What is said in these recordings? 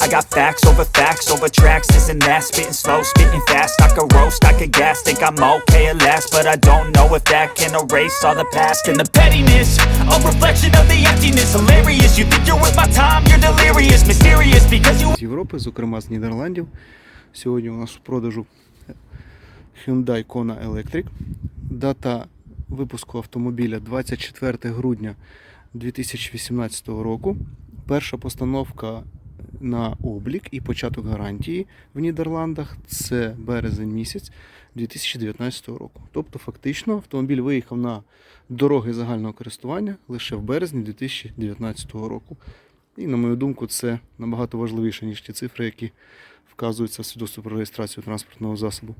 I got facts over facts over tracks, this and that Spitting slow, spitting fast, I could roast, I could gas Think I'm okay at last, but I don't know if that can erase all the past And the pettiness, a reflection of the emptiness Hilarious, you think you're worth my time, you're delirious Mysterious, because you з Європи, зокрема з Нідерландів. Сьогодні у нас у продажу Hyundai Kona Electric. Дата випуску автомобіля 24 грудня 2018 року. Перша постановка на облік і початок гарантії в Нідерландах це березень місяць 2019 року. Тобто, фактично, автомобіль виїхав на дороги загального користування лише в березні 2019 року. І, на мою думку, це набагато важливіше, ніж ті цифри, які вказуються в свідоцтві про реєстрацію транспортного засобу.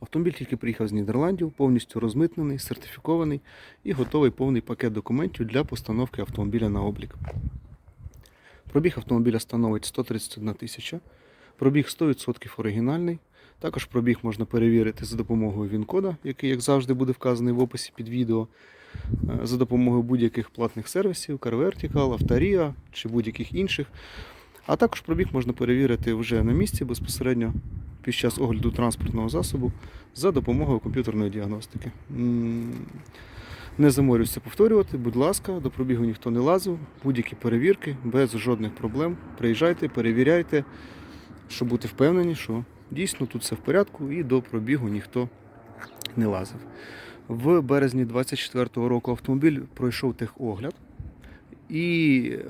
Автомобіль тільки приїхав з Нідерландів, повністю розмитнений, сертифікований і готовий повний пакет документів для постановки автомобіля на облік. Пробіг автомобіля становить 131 тисяча. Пробіг 100% оригінальний. Також пробіг можна перевірити за допомогою ВІН-кода, який, як завжди, буде вказаний в описі під відео, е, за допомогою будь-яких платних сервісів, CarVertical, Авторія чи будь-яких інших. А також пробіг можна перевірити вже на місці безпосередньо під час огляду транспортного засобу за допомогою комп'ютерної діагностики. Не заморюся повторювати, будь ласка, до пробігу ніхто не лазив, будь-які перевірки, без жодних проблем. Приїжджайте, перевіряйте, щоб бути впевнені, що дійсно тут все в порядку і до пробігу ніхто не лазив. В березні 24-го року автомобіль пройшов техогляд, і е,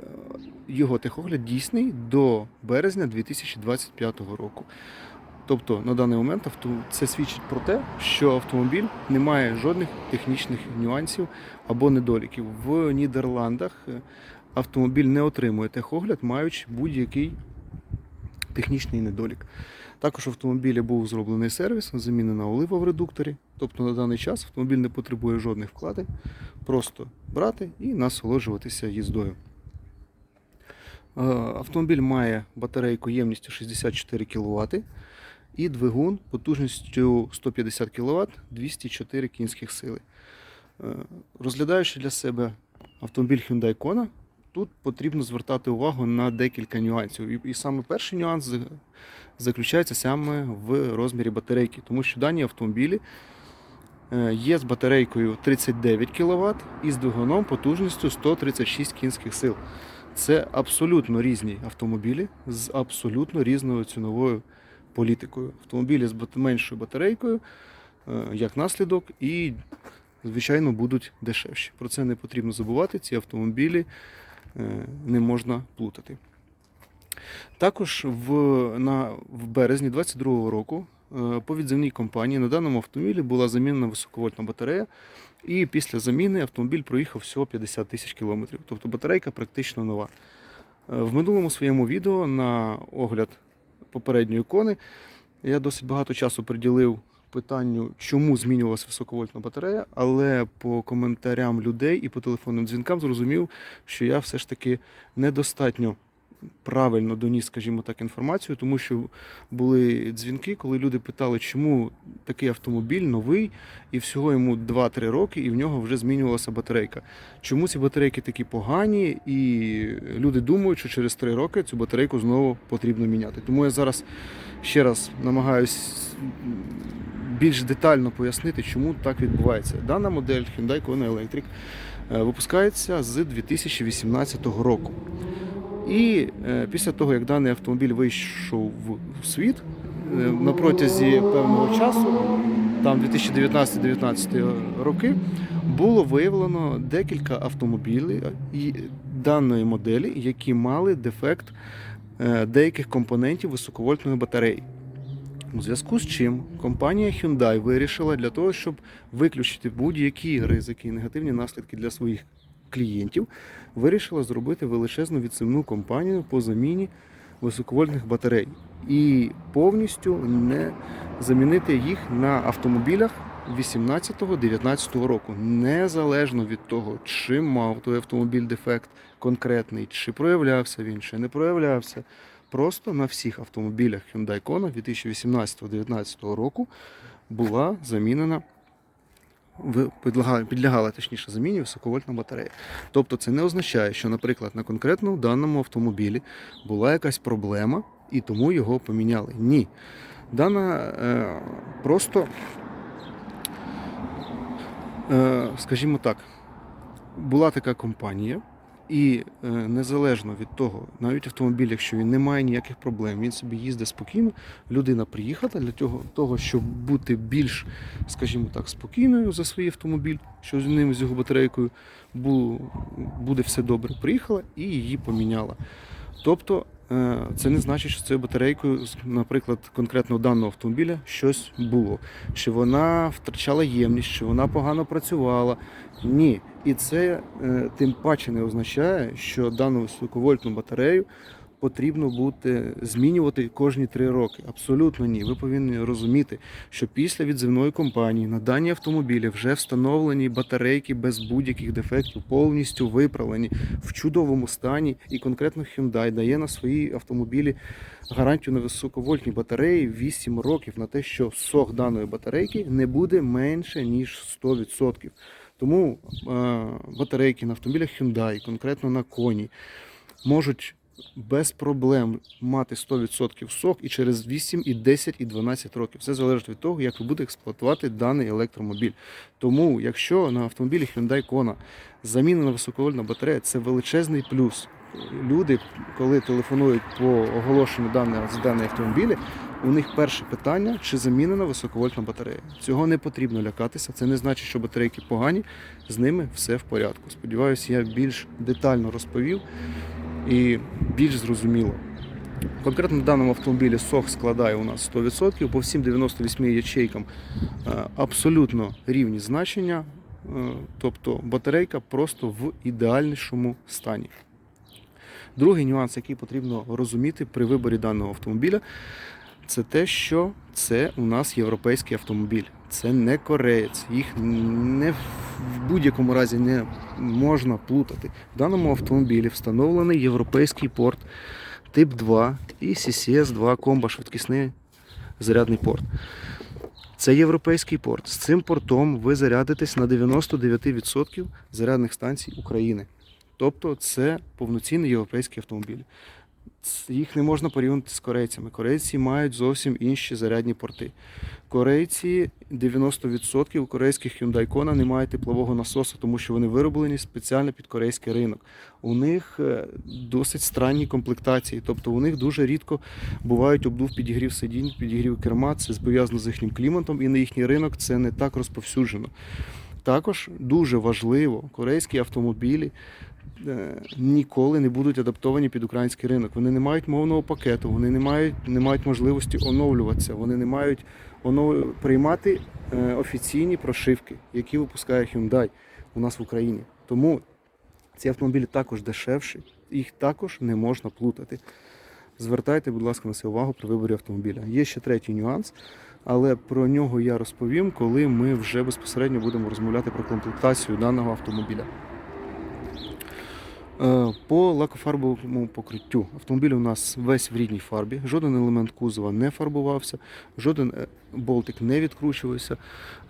його техогляд дійсний до березня 2025 року. Тобто на даний момент це свідчить про те, що автомобіль не має жодних технічних нюансів або недоліків. В Нідерландах е, автомобіль не отримує техогляд, маючи будь-який технічний недолік. Також в автомобілі був зроблений сервіс, замінена олива в редукторі. Тобто на даний час автомобіль не потребує жодних вкладень, просто брати і насолоджуватися їздою. Е, Автомобіль має батарейку ємністю 64 кВт і двигун потужністю 150 кВт 204 кінських сили. Е, Розглядаючи для себе автомобіль Hyundai Kona, тут потрібно звертати увагу на декілька нюансів. І, і саме перший нюанс заключається саме в розмірі батарейки, тому що дані автомобілі е, є з батарейкою 39 кВт і з двигуном потужністю 136 кінських сил. Це абсолютно різні автомобілі з абсолютно різною ціновою політикою. Автомобілі з меншою батарейкою, е, як наслідок, і, звичайно, будуть дешевші. Про це не потрібно забувати. Ці автомобілі е, не можна плутати. Також в, на, в березні 2022 року е, по відземній компанії на даному автомобілі була замінена високовольтна батарея, і після заміни автомобіль проїхав всього 50 тисяч кілометрів. Тобто батарейка практично нова. В минулому своєму відео на огляд попередньої ікони. я досить багато часу приділив питанню, чому змінювалася високовольтна батарея, але по коментарям людей і по телефонним дзвінкам зрозумів, що я все ж таки недостатньо правильно доніс, скажімо так, інформацію, тому що були дзвінки, коли люди питали, чому такий автомобіль новий, і всього йому 2-3 роки, і в нього вже змінювалася батарейка. Чому ці батарейки такі погані, і люди думають, що через 3 роки цю батарейку знову потрібно міняти. Тому я зараз ще раз намагаюсь більш детально пояснити, чому так відбувається. Дана модель Hyundai Kona Electric е, випускається з 2018 року. І е, після того, як даний автомобіль вийшов в- світ, е, на протязі певного часу, там 2019-2019 роки, було виявлено декілька автомобілів даної моделі, які мали дефект е, деяких компонентів високовольтної батареї. У зв'язку з чим компанія Hyundai вирішила для того, щоб виключити будь-які ризики і негативні наслідки для своїх клієнтів, вирішила зробити величезну відсивну кампанію по заміні високовольтних батарей і повністю не замінити їх на автомобілях 18-19 року, незалежно від того, чи мав той автомобіль дефект конкретний, чи проявлявся він, чи не проявлявся. Просто на всіх автомобілях Hyundai Kona 2018-2019 року була замінена підлягала, точніше заміні високовольтна батарея. Тобто це не означає, що, наприклад, на конкретному даному автомобілі була якась проблема і тому його поміняли. Ні. Дана е, просто, е, скажімо так, була така компанія, і е, незалежно від того, навіть автомобіль, якщо він не має ніяких проблем, він собі їздить спокійно. Людина приїхала для того, щоб бути більш, скажімо так, спокійною за свій автомобіль, що з ним з його батарейкою було, буде все добре. Приїхала і її поміняла. Тобто це не значить, що з цією батарейкою, наприклад, конкретно даного автомобіля щось було. Чи вона втрачала ємність, чи вона погано працювала. Ні. І це е, тим паче не означає, що дану високовольтну батарею потрібно буде змінювати кожні три роки. Абсолютно ні. Ви повинні розуміти, що після відзивної компанії на дані автомобілі вже встановлені батарейки без будь-яких дефектів, повністю виправлені в чудовому стані. І конкретно Hyundai дає на свої автомобілі гарантію на високовольтні батареї 8 років на те, що сок даної батарейки не буде менше ніж 100%. Тому е, батарейки на автомобілях Hyundai, конкретно на коні, можуть без проблем мати 100% сок і через 8, і 10, і 12 років. Все залежить від того, як ви будете експлуатувати даний електромобіль. Тому, якщо на автомобілі Hyundai Kona замінена високовольтна батарея, це величезний плюс. Люди, коли телефонують по оголошенню даної, за дані автомобілі, у них перше питання, чи замінена високовольтна батарея. Цього не потрібно лякатися. Це не значить, що батарейки погані, з ними все в порядку. Сподіваюся, я більш детально розповів і більш зрозуміло. Конкретно на даному автомобілі сох складає у нас 100%, по всім 98 ячейкам е, абсолютно рівні значення, е, тобто батарейка просто в ідеальнішому стані. Другий нюанс, який потрібно розуміти при виборі даного автомобіля, це те, що це у нас європейський автомобіль. Це не кореєць. Їх не в будь-якому разі не можна плутати. В даному автомобілі встановлений європейський порт тип 2 і CCS 2 комбо швидкісний зарядний порт. Це європейський порт. З цим портом ви зарядитесь на 99% зарядних станцій України. Тобто це повноцінний європейський автомобіль. Їх не можна порівняти з корейцями. Корейці мають зовсім інші зарядні порти. Корейці 90% корейських Hyundai Kona не мають теплового насосу, тому що вони вироблені спеціально під корейський ринок. У них е, досить странні комплектації, тобто у них дуже рідко бувають обдув підігрів сидінь, підігрів керма. Це пов'язано з їхнім кліматом, і на їхній ринок це не так розповсюджено. Також дуже важливо, корейські автомобілі ніколи не будуть адаптовані під український ринок. Вони не мають мовного пакету, вони не мають, не мають можливості оновлюватися, вони не мають онов... приймати е, офіційні прошивки, які випускає Hyundai у нас в Україні. Тому ці автомобілі також дешевші, їх також не можна плутати. Звертайте, будь ласка, на це увагу при виборі автомобіля. Є ще третій нюанс, але про нього я розповім, коли ми вже безпосередньо будемо розмовляти про комплектацію даного автомобіля. Е, По лакофарбовому покриттю автомобіль у нас весь в рідній фарбі, жоден елемент кузова не фарбувався, жоден е, болтик не відкручувався,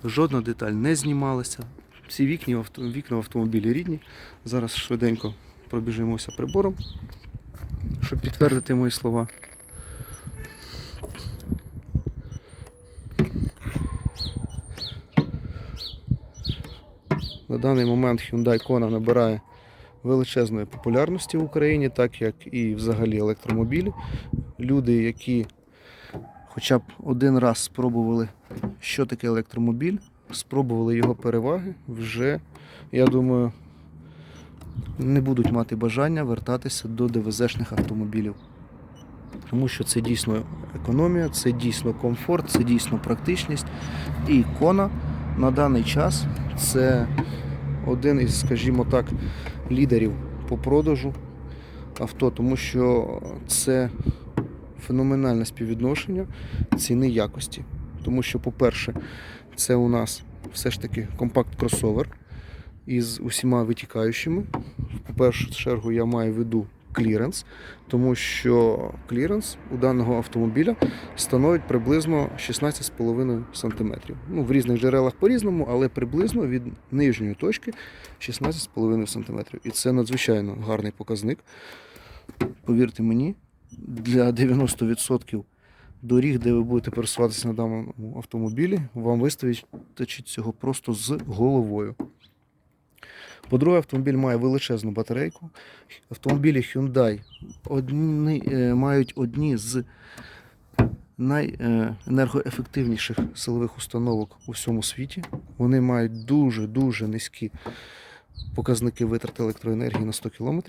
жодна деталь не знімалася. Всі вікні, вікна в автомобілі рідні. Зараз швиденько пробіжимося прибором, щоб підтвердити мої слова. На даний момент Hyundai Kona набирає величезної популярності в Україні, так як і взагалі електромобілі. Люди, які хоча б один раз спробували, що таке електромобіль, спробували його переваги, вже, я думаю, не будуть мати бажання вертатися до ДВЗшних автомобілів. тому що це дійсно економія, це дійсно комфорт, це дійсно практичність. І Кона на даний час це один із, скажімо так, лідерів по продажу авто, тому що це феноменальне співвідношення ціни якості. Тому що, по-перше, це у нас все ж таки компакт-кросовер із усіма витікаючими. В першу чергу я маю в виду кліренс, тому що кліренс у даного автомобіля становить приблизно 16,5 см. Ну, в різних джерелах по-різному, але приблизно від нижньої точки 16,5 см. І це надзвичайно гарний показник. Повірте мені, для 90% доріг, де ви будете пересуватися на даному автомобілі, вам вистачить цього просто з головою. По-друге, автомобіль має величезну батарейку. Автомобілі Hyundai одні, е, мають одні з найенергоефективніших силових установок у всьому світі. Вони мають дуже-дуже низькі показники витрати електроенергії на 100 км.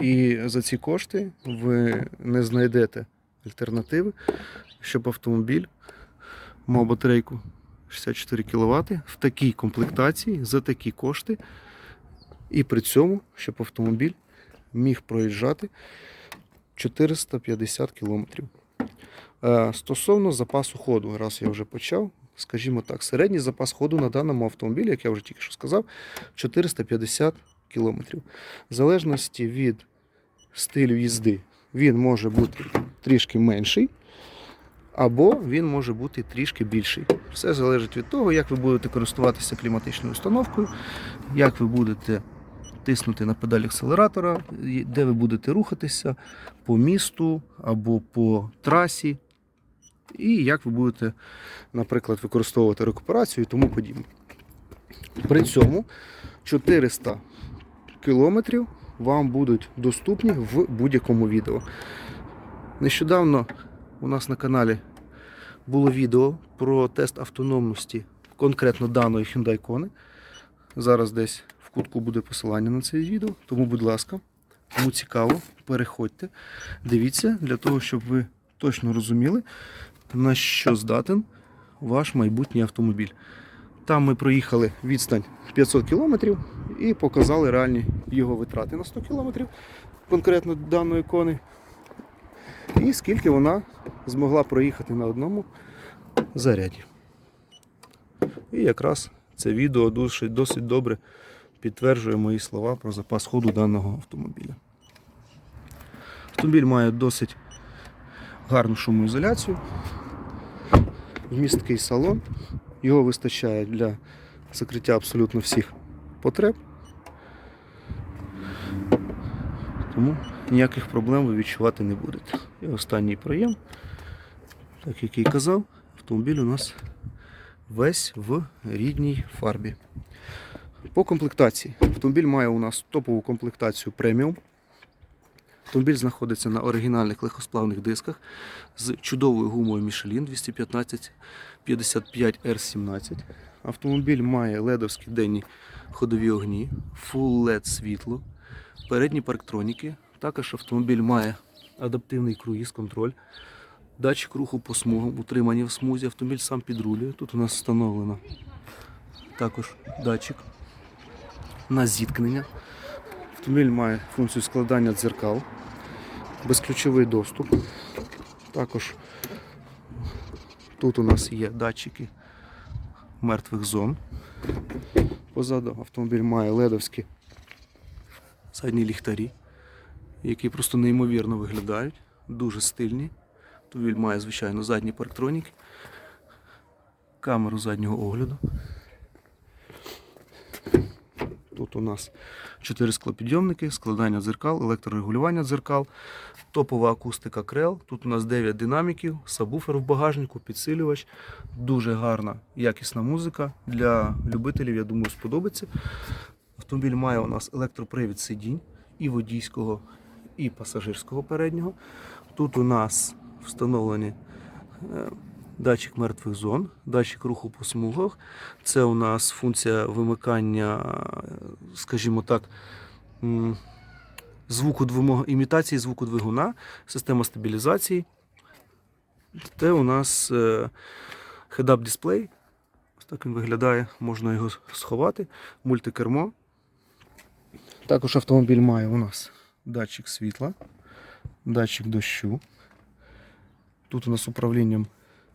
І за ці кошти ви не знайдете альтернативи, щоб автомобіль мав батарейку 64 кВт в такій комплектації за такі кошти, і при цьому, щоб автомобіль міг проїжджати 450 км. Е, Стосовно запасу ходу, раз я вже почав, скажімо так, середній запас ходу на даному автомобілі, як я вже тільки що сказав, 450 км. В залежності від стилю їзди, він може бути трішки менший, або він може бути трішки більший. Все залежить від того, як ви будете користуватися кліматичною установкою, як ви будете тиснути на педаль акселератора, де ви будете рухатися по місту або по трасі, і як ви будете, наприклад, використовувати рекуперацію і тому подібне. При цьому 400 кілометрів вам будуть доступні в будь-якому відео. Нещодавно у нас на каналі було відео про тест автономності конкретно даної Hyundai Kona. Зараз десь в кутку буде посилання на це відео, тому, будь ласка, кому цікаво, переходьте, дивіться для того, щоб ви точно розуміли, на що здатен ваш майбутній автомобіль. Там ми проїхали відстань 500 км і показали реальні його витрати на 100 км, конкретно даної кони. І скільки вона змогла проїхати на одному заряді. І якраз це відео досить, добре підтверджує мої слова про запас ходу даного автомобіля. Автомобіль має досить гарну шумоізоляцію, вмісткий салон. Його вистачає для закриття абсолютно всіх потреб. Тому ніяких проблем ви відчувати не будете. І останній проєм, так як і казав, автомобіль у нас весь в рідній фарбі. По комплектації. Автомобіль має у нас топову комплектацію преміум. Автомобіль знаходиться на оригінальних легкосплавних дисках з чудовою гумою Michelin 215 55 R17. Автомобіль має ледовські денні ходові огні, LED світло, передні парктроніки. Також автомобіль має адаптивний круїз-контроль, датчик руху по смугам, утримання в смузі. Автомобіль сам підрулює. Тут у нас встановлено також датчик на зіткнення. Автомобіль має функцію складання дзеркал, безключовий доступ. Також тут у нас є датчики мертвих зон. Позаду автомобіль має ледовські задні ліхтарі, які просто неймовірно виглядають, дуже стильні. Автомобіль має, звичайно, задні парктроніки, камеру заднього огляду. Тут у нас 4 склопідйомники, складання дзеркал, електрорегулювання дзеркал, топова акустика крел. Тут у нас 9 динаміків, сабвуфер в багажнику, підсилювач. Дуже гарна, якісна музика. Для любителів, я думаю, сподобається. Автомобіль має у нас електропривід сидінь і водійського, і пасажирського переднього. Тут у нас встановлені е, датчик мертвих зон, датчик руху по смугах. Це у нас функція вимикання, е, скажімо так, звуку імітації звуку двигуна, система стабілізації. Це у нас head-up дисплей. Ось так він виглядає, можна його сховати. Мультикермо. Також автомобіль має у нас датчик світла, датчик дощу. Тут у нас управлінням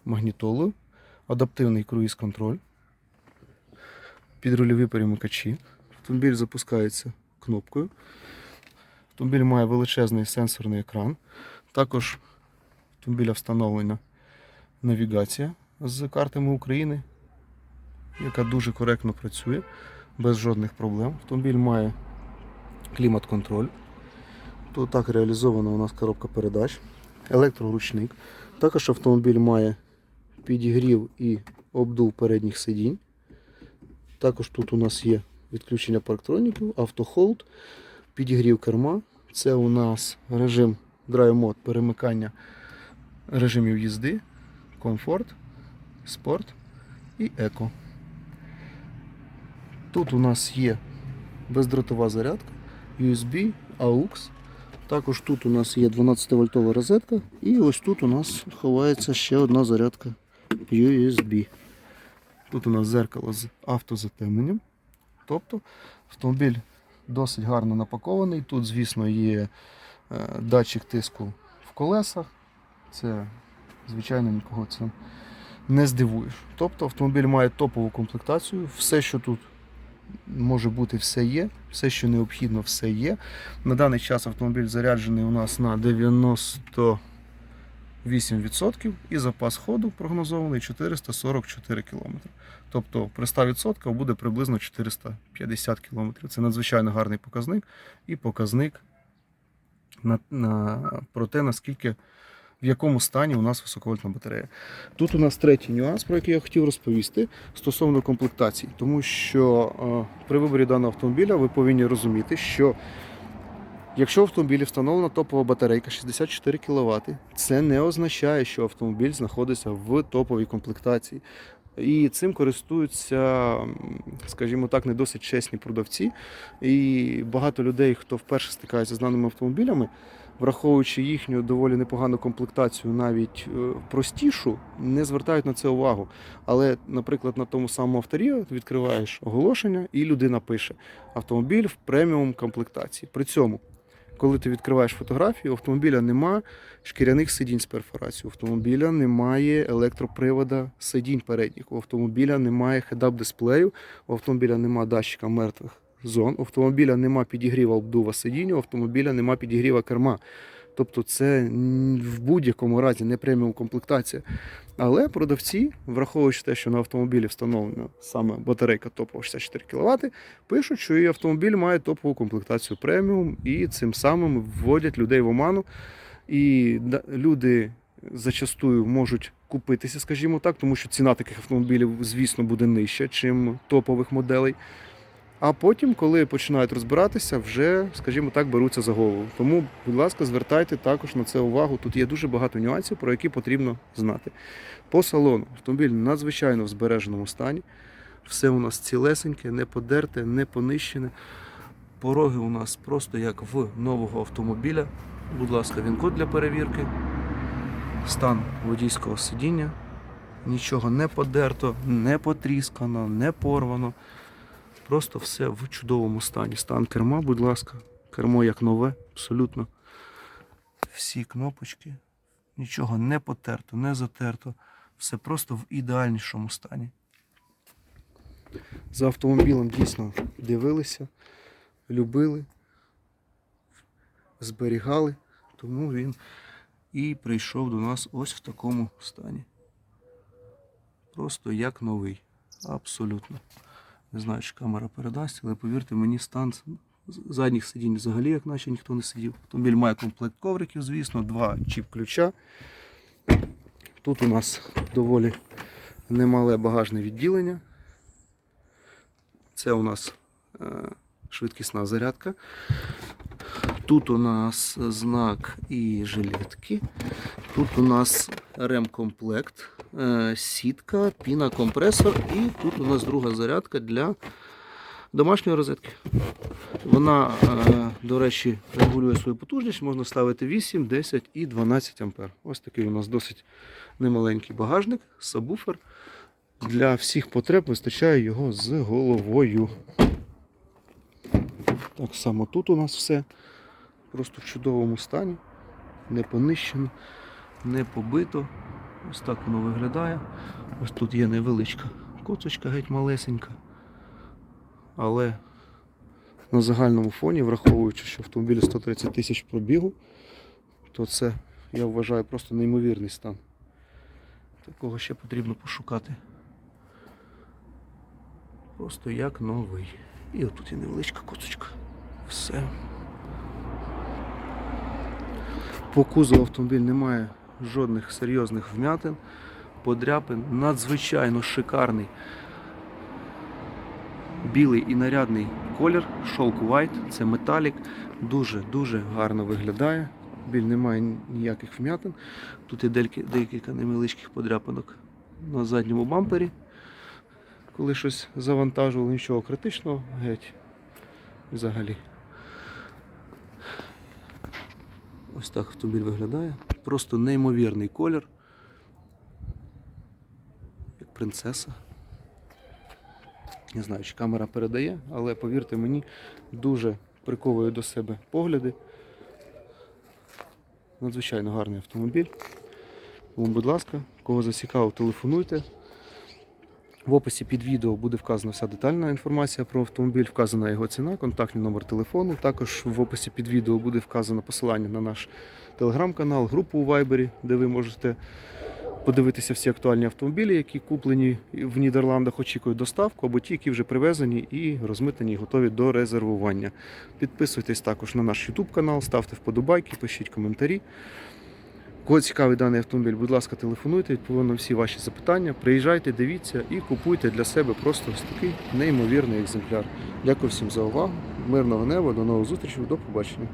магнітолою, адаптивний круїз-контроль, підрульові перемикачі. Автомобіль запускається кнопкою. Автомобіль має величезний сенсорний екран. Також автомобіля встановлена навігація з картами України, яка дуже коректно працює, без жодних проблем. Автомобіль має клімат-контроль. Тут так реалізована у нас коробка передач, електроручник. Також автомобіль має підігрів і обдув передніх сидінь. Також тут у нас є відключення парктроніків, автохолд, підігрів керма. Це у нас режим Drive Mode перемикання режимів їзди, комфорт, спорт і еко. Тут у нас є бездротова зарядка, USB, AUX. Також тут у нас є 12 вольтова розетка і ось тут у нас ховається ще одна зарядка USB. Тут у нас зеркало з автозатемненням. Тобто автомобіль досить гарно напакований. Тут, звісно, є е, датчик тиску в колесах. Це, звичайно, нікого цим не здивуєш. Тобто автомобіль має топову комплектацію. Все, що тут може бути, все є. Все, що необхідно, все є. На даний час автомобіль заряджений у нас на 98% і запас ходу прогнозований 444 км. Тобто при 100% буде приблизно 450 км. Це надзвичайно гарний показник і показник на, на, про те, наскільки в якому стані у нас високовольтна батарея. Тут у нас третій нюанс, про який я хотів розповісти стосовно комплектацій, тому що е, при виборі даного автомобіля ви повинні розуміти, що якщо в автомобілі встановлена топова батарейка 64 кВт, це не означає, що автомобіль знаходиться в топовій комплектації. І цим користуються, скажімо так, не досить чесні продавці. І багато людей, хто вперше стикається з даними автомобілями, враховуючи їхню доволі непогану комплектацію, навіть е, простішу, не звертають на це увагу. Але, наприклад, на тому самому авторі відкриваєш оголошення, і людина пише: автомобіль в преміум комплектації. При цьому, коли ти відкриваєш фотографію, у автомобіля нема шкіряних сидінь з перфорацією, у автомобіля немає електропривода сидінь передніх, у автомобіля немає хедап дисплею, у автомобіля немає датчика мертвих зон, у автомобіля нема підігріва обдува сидінь, у автомобіля нема підігріва керма. Тобто це в будь-якому разі не преміум комплектація. Але продавці, враховуючи те, що на автомобілі встановлена саме батарейка топова 64 кВт, пишуть, що і автомобіль має топову комплектацію преміум, і цим самим вводять людей в оману. І люди зачастую можуть купитися, скажімо так, тому що ціна таких автомобілів, звісно, буде нижча, чим топових моделей. А потім, коли починають розбиратися, вже, скажімо так, беруться за голову. Тому, будь ласка, звертайте також на це увагу. Тут є дуже багато нюансів, про які потрібно знати. По салону автомобіль надзвичайно в збереженому стані. Все у нас цілесеньке, не подерте, не понищене. Пороги у нас просто як в нового автомобіля. Будь ласка, він-код для перевірки. Стан водійського сидіння. Нічого не подерто, не потріскано, не порвано. Просто все в чудовому стані. Стан керма, будь ласка. Кермо як нове, абсолютно. Всі кнопочки. Нічого не потерто, не затерто. Все просто в ідеальнішому стані. За автомобілем дійсно дивилися, любили, зберігали, тому він і прийшов до нас ось в такому стані. Просто як новий. Абсолютно. Не знаю, чи камера передасть, але повірте мені, стан задніх сидінь взагалі, як наче ніхто не сидів. Автомобіль має комплект ковриків, звісно, два чіп ключа. Тут у нас доволі немале багажне відділення. Це у нас е, швидкісна зарядка. Тут у нас знак і жилетки. Тут у нас ремкомплект, е, сітка, пінакомпресор і тут у нас друга зарядка для домашньої розетки. Вона, е, до речі, регулює свою потужність, можна ставити 8, 10 і 12 ампер. Ось такий у нас досить немаленький багажник, сабвуфер. Для всіх потреб вистачає його з головою. Так само тут у нас все просто в чудовому стані, не понищено, не побито. Ось так воно виглядає. Ось тут є невеличка коцочка, геть малесенька. Але на загальному фоні, враховуючи, що автомобіль 130 тисяч пробігу, то це, я вважаю, просто неймовірний стан. Такого ще потрібно пошукати. Просто як новий. І отут є невеличка коцочка. Все. По кузову автомобіль не має жодних серйозних вмятин, подряпин. Надзвичайно шикарний білий і нарядний колір, шелк white, це металік. Дуже-дуже гарно виглядає. Біль не має ніяких вмятин. Тут є декілька невеличких подряпинок на задньому бампері. Коли щось завантажували, нічого критичного, геть взагалі. Ось так автомобіль виглядає. Просто неймовірний колір. Як принцеса. Не знаю, чи камера передає, але повірте мені, дуже приковує до себе погляди. Надзвичайно гарний автомобіль. Тому, будь ласка, кого зацікавив, телефонуйте. В описі під відео буде вказана вся детальна інформація про автомобіль, вказана його ціна, контактний номер телефону. Також в описі під відео буде вказано посилання на наш телеграм-канал, групу у Вайбері, де ви можете подивитися всі актуальні автомобілі, які куплені в Нідерландах, очікують доставку, або ті, які вже привезені і розмитнені, і готові до резервування. Підписуйтесь також на наш YouTube канал, ставте вподобайки, пишіть коментарі. Кого цікавий даний автомобіль, будь ласка, телефонуйте, відповім на всі ваші запитання. Приїжджайте, дивіться і купуйте для себе просто ось такий неймовірний екземпляр. Дякую всім за увагу. Мирного неба, до нових зустрічей, до побачення.